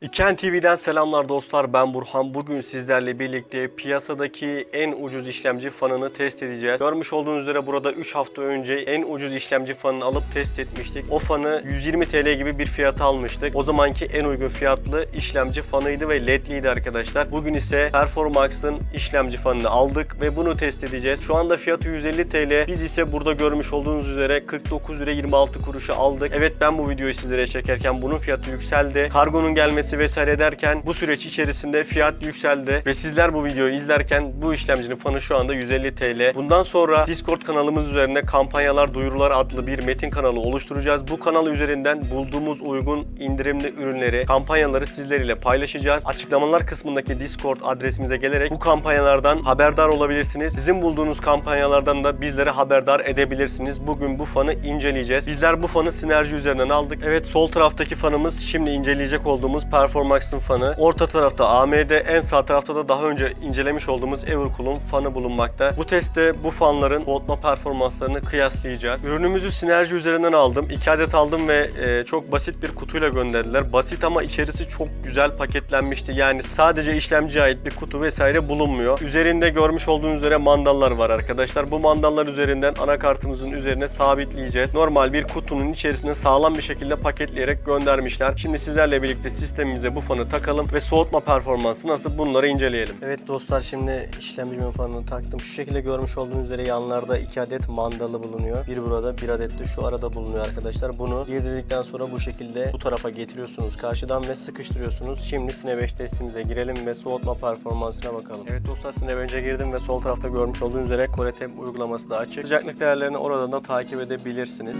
İken TV'den selamlar dostlar ben Burhan. Bugün sizlerle birlikte piyasadaki en ucuz işlemci fanını test edeceğiz. Görmüş olduğunuz üzere burada 3 hafta önce en ucuz işlemci fanını alıp test etmiştik. O fanı 120 TL gibi bir fiyata almıştık. O zamanki en uygun fiyatlı işlemci fanıydı ve ledliydi arkadaşlar. Bugün ise Performax'ın işlemci fanını aldık ve bunu test edeceğiz. Şu anda fiyatı 150 TL. Biz ise burada görmüş olduğunuz üzere 49 lira 26 kuruşa aldık. Evet ben bu videoyu sizlere çekerken bunun fiyatı yükseldi. Kargonun gelmesi vesaire derken bu süreç içerisinde fiyat yükseldi ve sizler bu videoyu izlerken bu işlemcinin fanı şu anda 150 TL. Bundan sonra Discord kanalımız üzerine kampanyalar, duyurular adlı bir metin kanalı oluşturacağız. Bu kanal üzerinden bulduğumuz uygun indirimli ürünleri, kampanyaları sizler ile paylaşacağız. Açıklamalar kısmındaki Discord adresimize gelerek bu kampanyalardan haberdar olabilirsiniz. Sizin bulduğunuz kampanyalardan da bizlere haberdar edebilirsiniz. Bugün bu fanı inceleyeceğiz. Bizler bu fanı Sinerji üzerinden aldık. Evet sol taraftaki fanımız şimdi inceleyecek olduğumuz Performax'ın fanı. Orta tarafta AMD, en sağ tarafta da daha önce incelemiş olduğumuz Evercool'un fanı bulunmakta. Bu testte bu fanların soğutma performanslarını kıyaslayacağız. Ürünümüzü Sinerji üzerinden aldım. 2 adet aldım ve e, çok basit bir kutuyla gönderdiler. Basit ama içerisi çok güzel paketlenmişti. Yani sadece işlemciye ait bir kutu vesaire bulunmuyor. Üzerinde görmüş olduğunuz üzere mandallar var arkadaşlar. Bu mandallar üzerinden anakartımızın üzerine sabitleyeceğiz. Normal bir kutunun içerisine sağlam bir şekilde paketleyerek göndermişler. Şimdi sizlerle birlikte sistemimize bu fanı takalım ve soğutma performansı nasıl bunları inceleyelim. Evet dostlar şimdi işlemcimin fanını taktım. Şu şekilde görmüş olduğunuz üzere yanlarda 2 adet mandalı bulunuyor. Bir burada bir adet de şu arada bulunuyor arkadaşlar. Bunu girdirdikten sonra bu şekilde bu tarafa getiriyorsunuz karşıdan ve sıkıştırıyorsunuz. Şimdi Sine 5 testimize girelim ve soğutma performansına bakalım. Evet dostlar Sine 5'e girdim ve sol tarafta görmüş olduğunuz üzere Core uygulaması da açık. Sıcaklık değerlerini oradan da takip edebilirsiniz.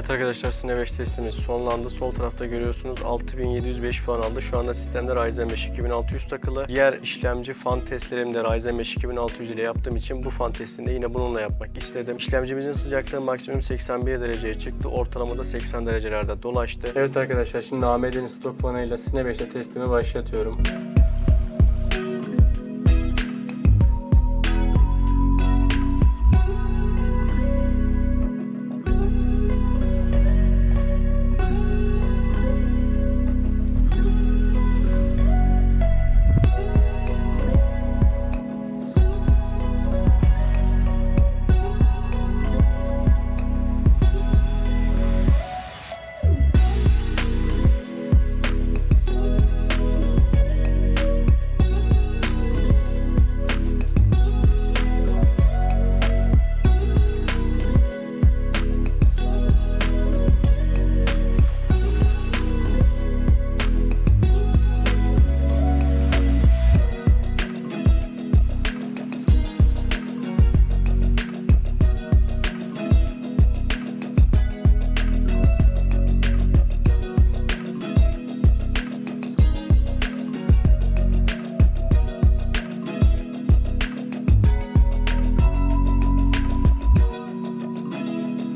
Evet arkadaşlar Sine 5 testimiz sonlandı. Sol tarafta görüyorsunuz 6705 puan aldı. Şu anda sistemde Ryzen 5 2600 takılı. Diğer işlemci fan testlerimi de Ryzen 5 2600 ile yaptığım için bu fan testini de yine bununla yapmak istedim. İşlemcimizin sıcaklığı maksimum 81 dereceye çıktı. Ortalamada 80 derecelerde dolaştı. Evet arkadaşlar şimdi AMD'nin stok fanıyla Sine 5'te testimi başlatıyorum.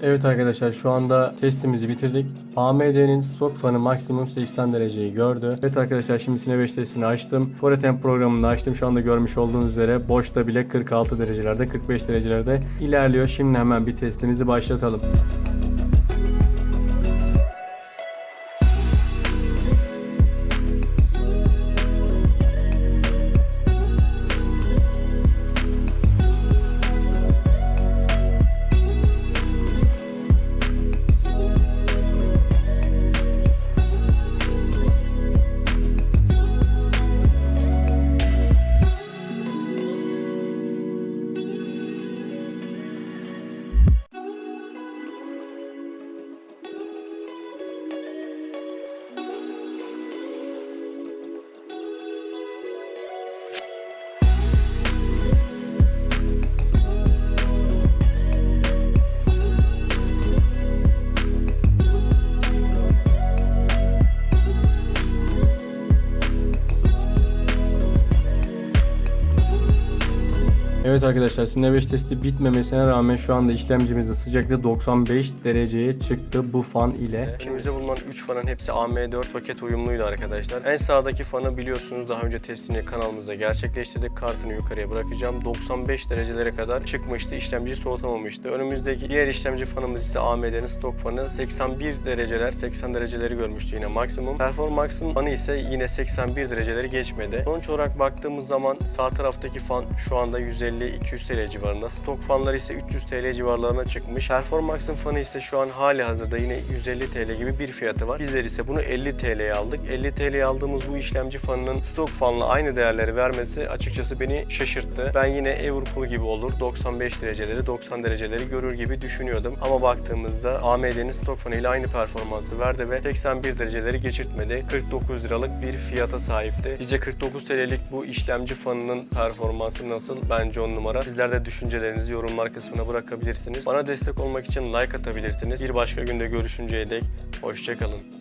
Evet arkadaşlar şu anda testimizi bitirdik. AMD'nin stok fanı maksimum 80 dereceyi gördü. Evet arkadaşlar şimdi Sine 5 testini açtım. ForeTemp programını açtım. Şu anda görmüş olduğunuz üzere boşta bile 46 derecelerde 45 derecelerde ilerliyor. Şimdi hemen bir testimizi başlatalım. Evet arkadaşlar Cine 5 testi bitmemesine rağmen şu anda işlemcimizin sıcaklığı 95 dereceye çıktı bu fan ile. Elimizde bulunan 3 fanın hepsi AM4 paket uyumluydu arkadaşlar. En sağdaki fanı biliyorsunuz daha önce testini kanalımızda gerçekleştirdik. Kartını yukarıya bırakacağım. 95 derecelere kadar çıkmıştı. İşlemciyi soğutamamıştı. Önümüzdeki diğer işlemci fanımız ise AMD'nin stok fanı. 81 dereceler 80 dereceleri görmüştü yine maksimum. Performax'ın fanı ise yine 81 dereceleri geçmedi. Sonuç olarak baktığımız zaman sağ taraftaki fan şu anda 150-200 TL civarında. Stok fanlar ise 300 TL civarlarına çıkmış. Performax'ın fanı ise şu an hali hazırda yine 150 TL gibi bir fiyatı var. Bizler ise bunu 50 TL'ye aldık. 50 TL'ye aldığımız bu işlemci fanının stok fanla aynı değerleri vermesi açıkçası beni şaşırttı. Ben yine Evercool gibi olur 95 dereceleri 90 dereceleri görür gibi düşünüyordum. Ama baktığımızda AMD'nin stok fanı ile aynı performansı verdi ve 81 dereceleri geçirtmedi. 49 liralık bir fiyata sahipti. Sizce 49 TL'lik bu işlemci fanının performansı nasıl? Bence 10 numara. Sizler de düşüncelerinizi yorumlar kısmına bırakabilirsiniz. Bana destek olmak için like atabilirsiniz. Bir başka günde görüşünceye dek hoşçakalın.